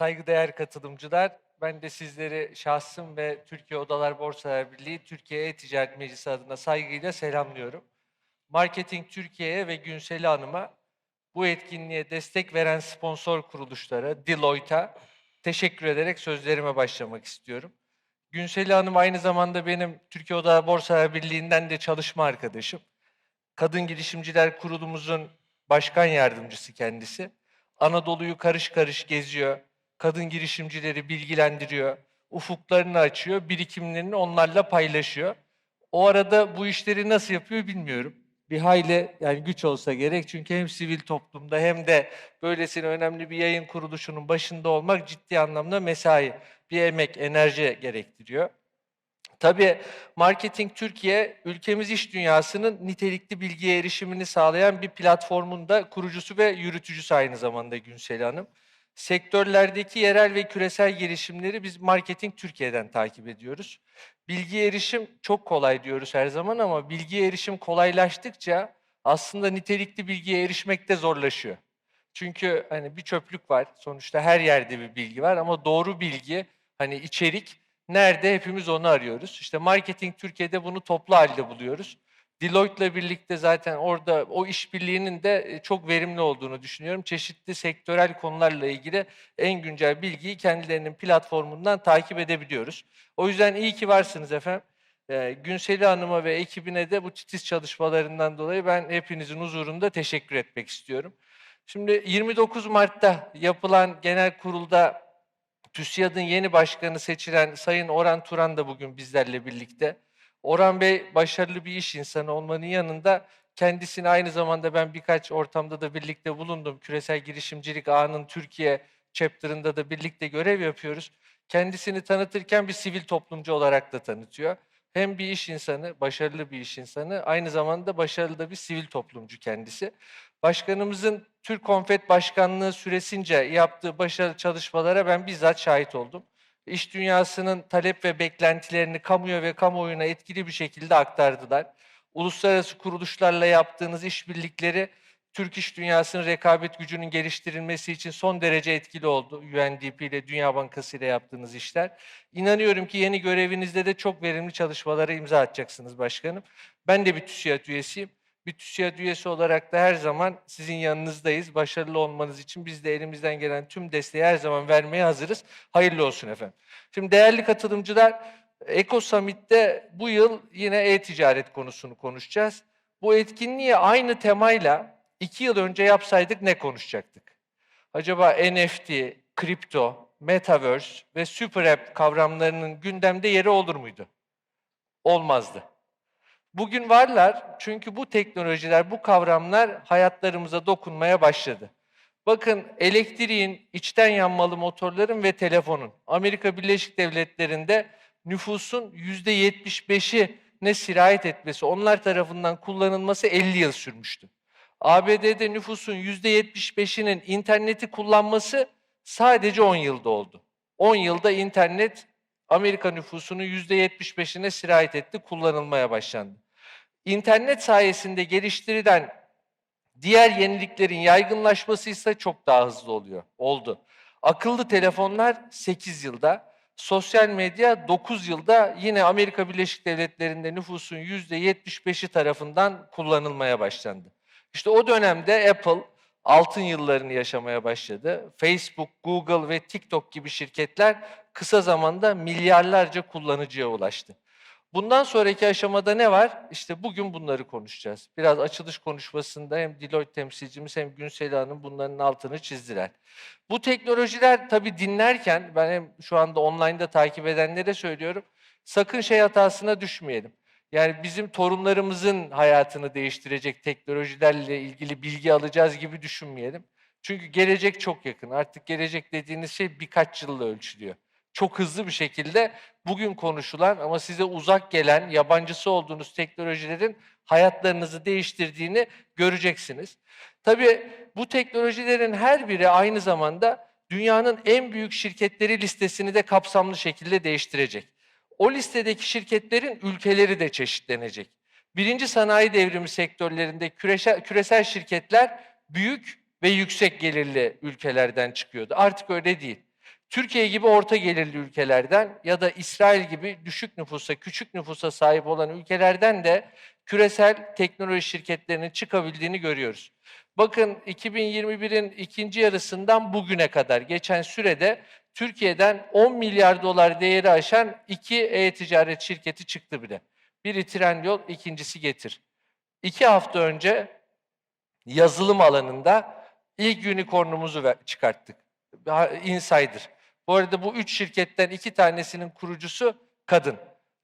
Saygıdeğer katılımcılar, ben de sizleri şahsım ve Türkiye Odalar Borsalar Birliği Türkiye E-Ticaret Meclisi adına saygıyla selamlıyorum. Marketing Türkiye'ye ve Günseli Hanım'a bu etkinliğe destek veren sponsor kuruluşlara, Deloitte'a teşekkür ederek sözlerime başlamak istiyorum. Günseli Hanım aynı zamanda benim Türkiye Odalar Borsalar Birliği'nden de çalışma arkadaşım. Kadın Girişimciler Kurulumuzun başkan yardımcısı kendisi. Anadolu'yu karış karış geziyor. Kadın girişimcileri bilgilendiriyor. Ufuklarını açıyor, birikimlerini onlarla paylaşıyor. O arada bu işleri nasıl yapıyor bilmiyorum. Bir hayli yani güç olsa gerek çünkü hem sivil toplumda hem de böylesine önemli bir yayın kuruluşunun başında olmak ciddi anlamda mesai, bir emek, enerji gerektiriyor. Tabii Marketing Türkiye, ülkemiz iş dünyasının nitelikli bilgiye erişimini sağlayan bir platformun da kurucusu ve yürütücüsü aynı zamanda Günsel Hanım. Sektörlerdeki yerel ve küresel gelişimleri biz Marketing Türkiye'den takip ediyoruz. Bilgiye erişim çok kolay diyoruz her zaman ama bilgiye erişim kolaylaştıkça aslında nitelikli bilgiye erişmek de zorlaşıyor. Çünkü hani bir çöplük var. Sonuçta her yerde bir bilgi var ama doğru bilgi, hani içerik Nerede? Hepimiz onu arıyoruz. İşte Marketing Türkiye'de bunu toplu halde buluyoruz. Deloitte'la birlikte zaten orada o işbirliğinin de e, çok verimli olduğunu düşünüyorum. Çeşitli sektörel konularla ilgili en güncel bilgiyi kendilerinin platformundan takip edebiliyoruz. O yüzden iyi ki varsınız efendim. Ee, Günseli Hanım'a ve ekibine de bu titiz çalışmalarından dolayı ben hepinizin huzurunda teşekkür etmek istiyorum. Şimdi 29 Mart'ta yapılan genel kurulda TÜSİAD'ın yeni başkanı seçilen Sayın Orhan Turan da bugün bizlerle birlikte. Orhan Bey başarılı bir iş insanı olmanın yanında kendisini aynı zamanda ben birkaç ortamda da birlikte bulundum. Küresel Girişimcilik Ağı'nın Türkiye chapter'ında da birlikte görev yapıyoruz. Kendisini tanıtırken bir sivil toplumcu olarak da tanıtıyor. Hem bir iş insanı, başarılı bir iş insanı, aynı zamanda başarılı da bir sivil toplumcu kendisi. Başkanımızın Türk Konfet Başkanlığı süresince yaptığı başarılı çalışmalara ben bizzat şahit oldum. İş dünyasının talep ve beklentilerini kamuya ve kamuoyuna etkili bir şekilde aktardılar. Uluslararası kuruluşlarla yaptığınız işbirlikleri Türk iş dünyasının rekabet gücünün geliştirilmesi için son derece etkili oldu. UNDP ile Dünya Bankası ile yaptığınız işler. İnanıyorum ki yeni görevinizde de çok verimli çalışmalara imza atacaksınız başkanım. Ben de bir TÜSİAD üyesiyim. Bir TÜSİAD üyesi olarak da her zaman sizin yanınızdayız. Başarılı olmanız için biz de elimizden gelen tüm desteği her zaman vermeye hazırız. Hayırlı olsun efendim. Şimdi değerli katılımcılar, Eko Summit'te bu yıl yine e-ticaret konusunu konuşacağız. Bu etkinliği aynı temayla iki yıl önce yapsaydık ne konuşacaktık? Acaba NFT, kripto, metaverse ve super app kavramlarının gündemde yeri olur muydu? Olmazdı. Bugün varlar çünkü bu teknolojiler, bu kavramlar hayatlarımıza dokunmaya başladı. Bakın elektriğin, içten yanmalı motorların ve telefonun Amerika Birleşik Devletleri'nde nüfusun %75'i ne sirayet etmesi, onlar tarafından kullanılması 50 yıl sürmüştü. ABD'de nüfusun %75'inin interneti kullanması sadece 10 yılda oldu. 10 yılda internet Amerika nüfusunun %75'ine sirayet etti, kullanılmaya başlandı. İnternet sayesinde geliştirilen diğer yeniliklerin yaygınlaşması ise çok daha hızlı oluyor, oldu. Akıllı telefonlar 8 yılda, sosyal medya 9 yılda yine Amerika Birleşik Devletleri'nde nüfusun %75'i tarafından kullanılmaya başlandı. İşte o dönemde Apple altın yıllarını yaşamaya başladı. Facebook, Google ve TikTok gibi şirketler kısa zamanda milyarlarca kullanıcıya ulaştı. Bundan sonraki aşamada ne var? İşte bugün bunları konuşacağız. Biraz açılış konuşmasında hem Deloitte temsilcimiz hem Günsel Hanım bunların altını çizdiler. Bu teknolojiler tabii dinlerken ben hem şu anda online'da takip edenlere söylüyorum. Sakın şey hatasına düşmeyelim. Yani bizim torunlarımızın hayatını değiştirecek teknolojilerle ilgili bilgi alacağız gibi düşünmeyelim. Çünkü gelecek çok yakın. Artık gelecek dediğiniz şey birkaç yılla ölçülüyor. Çok hızlı bir şekilde bugün konuşulan ama size uzak gelen, yabancısı olduğunuz teknolojilerin hayatlarınızı değiştirdiğini göreceksiniz. Tabii bu teknolojilerin her biri aynı zamanda dünyanın en büyük şirketleri listesini de kapsamlı şekilde değiştirecek o listedeki şirketlerin ülkeleri de çeşitlenecek. Birinci sanayi devrimi sektörlerinde küresel, küresel şirketler büyük ve yüksek gelirli ülkelerden çıkıyordu. Artık öyle değil. Türkiye gibi orta gelirli ülkelerden ya da İsrail gibi düşük nüfusa, küçük nüfusa sahip olan ülkelerden de küresel teknoloji şirketlerinin çıkabildiğini görüyoruz. Bakın 2021'in ikinci yarısından bugüne kadar geçen sürede Türkiye'den 10 milyar dolar değeri aşan iki e-ticaret şirketi çıktı bile. Biri Trendyol, ikincisi Getir. İki hafta önce yazılım alanında ilk unicornumuzu çıkarttık. Insider. Bu arada bu üç şirketten iki tanesinin kurucusu kadın.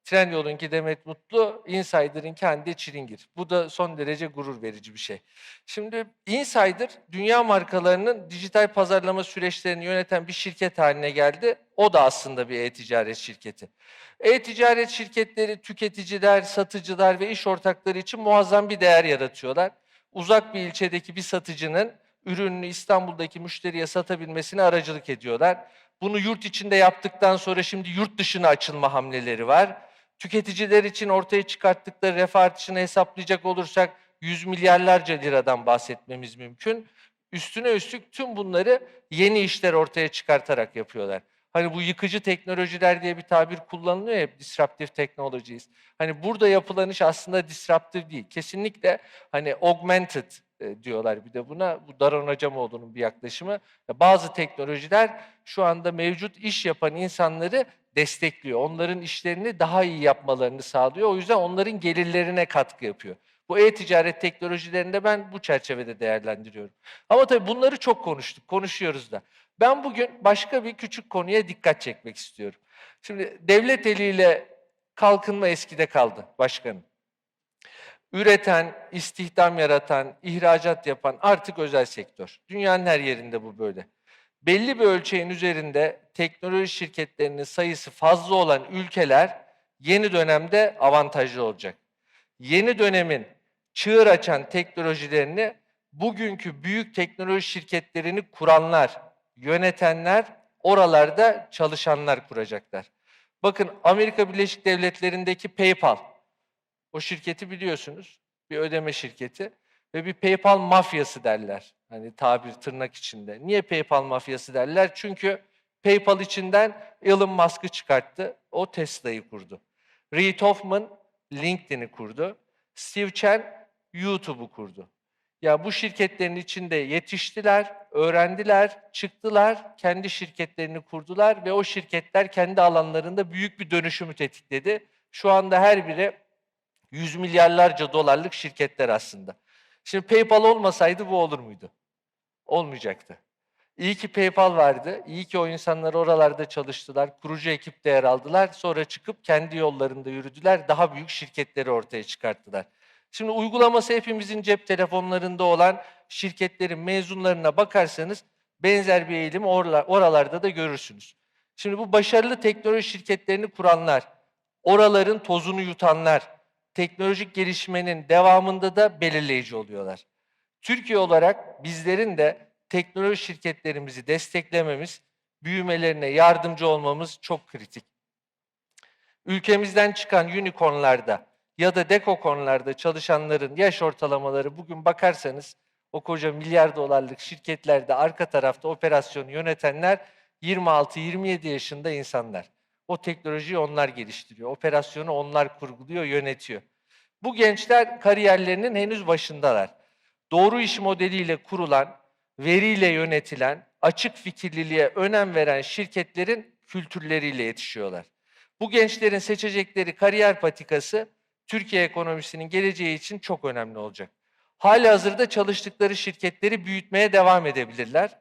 Trendyol'unki Demet Mutlu, Insider'ınki Hande Çilingir. Bu da son derece gurur verici bir şey. Şimdi Insider, dünya markalarının dijital pazarlama süreçlerini yöneten bir şirket haline geldi. O da aslında bir e-ticaret şirketi. E-ticaret şirketleri tüketiciler, satıcılar ve iş ortakları için muazzam bir değer yaratıyorlar. Uzak bir ilçedeki bir satıcının ürününü İstanbul'daki müşteriye satabilmesine aracılık ediyorlar. Bunu yurt içinde yaptıktan sonra şimdi yurt dışına açılma hamleleri var. Tüketiciler için ortaya çıkarttıkları refah artışını hesaplayacak olursak yüz milyarlarca liradan bahsetmemiz mümkün. Üstüne üstlük tüm bunları yeni işler ortaya çıkartarak yapıyorlar. Hani bu yıkıcı teknolojiler diye bir tabir kullanılıyor ya, disruptive technologies. Hani burada yapılan iş aslında disruptive değil. Kesinlikle hani augmented e, diyorlar bir de buna. Bu Daron Acemoğlu'nun bir yaklaşımı. Ya Bazı teknolojiler şu anda mevcut iş yapan insanları destekliyor. Onların işlerini daha iyi yapmalarını sağlıyor. O yüzden onların gelirlerine katkı yapıyor. Bu e-ticaret teknolojilerinde ben bu çerçevede değerlendiriyorum. Ama tabii bunları çok konuştuk, konuşuyoruz da. Ben bugün başka bir küçük konuya dikkat çekmek istiyorum. Şimdi devlet eliyle kalkınma eskide kaldı başkanım. Üreten, istihdam yaratan, ihracat yapan artık özel sektör. Dünyanın her yerinde bu böyle. Belli bir ölçeğin üzerinde teknoloji şirketlerinin sayısı fazla olan ülkeler yeni dönemde avantajlı olacak. Yeni dönemin çığır açan teknolojilerini bugünkü büyük teknoloji şirketlerini kuranlar, yönetenler, oralarda çalışanlar kuracaklar. Bakın Amerika Birleşik Devletleri'ndeki PayPal, o şirketi biliyorsunuz. Bir ödeme şirketi ve bir PayPal mafyası derler. Hani tabir tırnak içinde. Niye PayPal mafyası derler? Çünkü PayPal içinden Elon Musk'ı çıkarttı. O Tesla'yı kurdu. Reid Hoffman LinkedIn'i kurdu. Steve Chen YouTube'u kurdu. Ya bu şirketlerin içinde yetiştiler, öğrendiler, çıktılar, kendi şirketlerini kurdular ve o şirketler kendi alanlarında büyük bir dönüşümü tetikledi. Şu anda her biri yüz milyarlarca dolarlık şirketler aslında. Şimdi PayPal olmasaydı bu olur muydu? Olmayacaktı. İyi ki PayPal vardı. İyi ki o insanlar oralarda çalıştılar. Kurucu ekipte yer aldılar. Sonra çıkıp kendi yollarında yürüdüler. Daha büyük şirketleri ortaya çıkarttılar. Şimdi uygulaması hepimizin cep telefonlarında olan şirketlerin mezunlarına bakarsanız benzer bir eğilim oralarda da görürsünüz. Şimdi bu başarılı teknoloji şirketlerini kuranlar, oraların tozunu yutanlar, teknolojik gelişmenin devamında da belirleyici oluyorlar. Türkiye olarak bizlerin de teknoloji şirketlerimizi desteklememiz, büyümelerine yardımcı olmamız çok kritik. Ülkemizden çıkan unicornlarda ya da dekokonlarda çalışanların yaş ortalamaları bugün bakarsanız o koca milyar dolarlık şirketlerde arka tarafta operasyonu yönetenler 26-27 yaşında insanlar. O teknolojiyi onlar geliştiriyor. Operasyonu onlar kurguluyor, yönetiyor. Bu gençler kariyerlerinin henüz başındalar. Doğru iş modeliyle kurulan, veriyle yönetilen, açık fikirliliğe önem veren şirketlerin kültürleriyle yetişiyorlar. Bu gençlerin seçecekleri kariyer patikası Türkiye ekonomisinin geleceği için çok önemli olacak. Hali hazırda çalıştıkları şirketleri büyütmeye devam edebilirler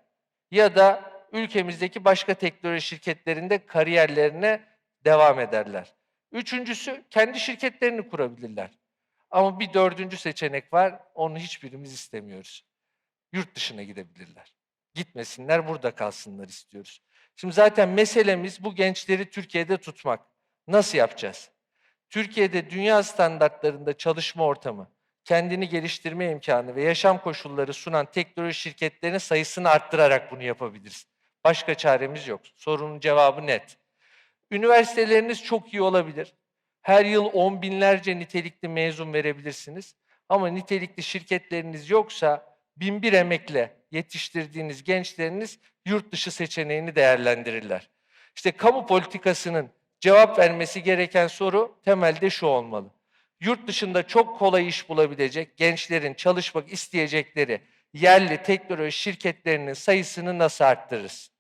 ya da ülkemizdeki başka teknoloji şirketlerinde kariyerlerine devam ederler. Üçüncüsü kendi şirketlerini kurabilirler. Ama bir dördüncü seçenek var, onu hiçbirimiz istemiyoruz. Yurt dışına gidebilirler. Gitmesinler, burada kalsınlar istiyoruz. Şimdi zaten meselemiz bu gençleri Türkiye'de tutmak. Nasıl yapacağız? Türkiye'de dünya standartlarında çalışma ortamı, kendini geliştirme imkanı ve yaşam koşulları sunan teknoloji şirketlerinin sayısını arttırarak bunu yapabiliriz. Başka çaremiz yok. Sorunun cevabı net. Üniversiteleriniz çok iyi olabilir. Her yıl on binlerce nitelikli mezun verebilirsiniz. Ama nitelikli şirketleriniz yoksa bin bir emekle yetiştirdiğiniz gençleriniz yurt dışı seçeneğini değerlendirirler. İşte kamu politikasının cevap vermesi gereken soru temelde şu olmalı. Yurt dışında çok kolay iş bulabilecek gençlerin çalışmak isteyecekleri yerli teknoloji şirketlerinin sayısını nasıl arttırırız?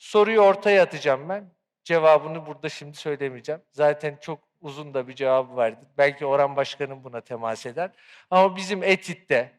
Soruyu ortaya atacağım ben. Cevabını burada şimdi söylemeyeceğim. Zaten çok uzun da bir cevabı vardı. Belki Orhan Başkanım buna temas eder. Ama bizim ETİT'te,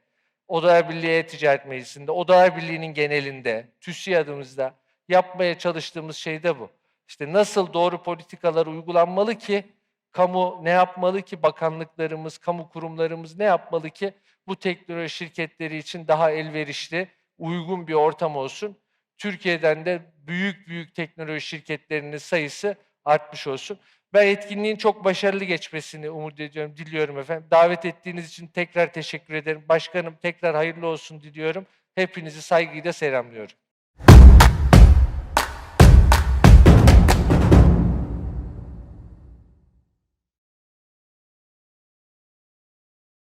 Odalar Birliği E-Ticaret Meclisi'nde, Odalar Birliği'nin genelinde, TÜSİAD'ımızda yapmaya çalıştığımız şey de bu. İşte nasıl doğru politikalar uygulanmalı ki, kamu ne yapmalı ki, bakanlıklarımız, kamu kurumlarımız ne yapmalı ki bu teknoloji şirketleri için daha elverişli, uygun bir ortam olsun. Türkiye'den de büyük büyük teknoloji şirketlerinin sayısı artmış olsun. Ben etkinliğin çok başarılı geçmesini umut ediyorum, diliyorum efendim. Davet ettiğiniz için tekrar teşekkür ederim. Başkanım tekrar hayırlı olsun diliyorum. Hepinizi saygıyla selamlıyorum.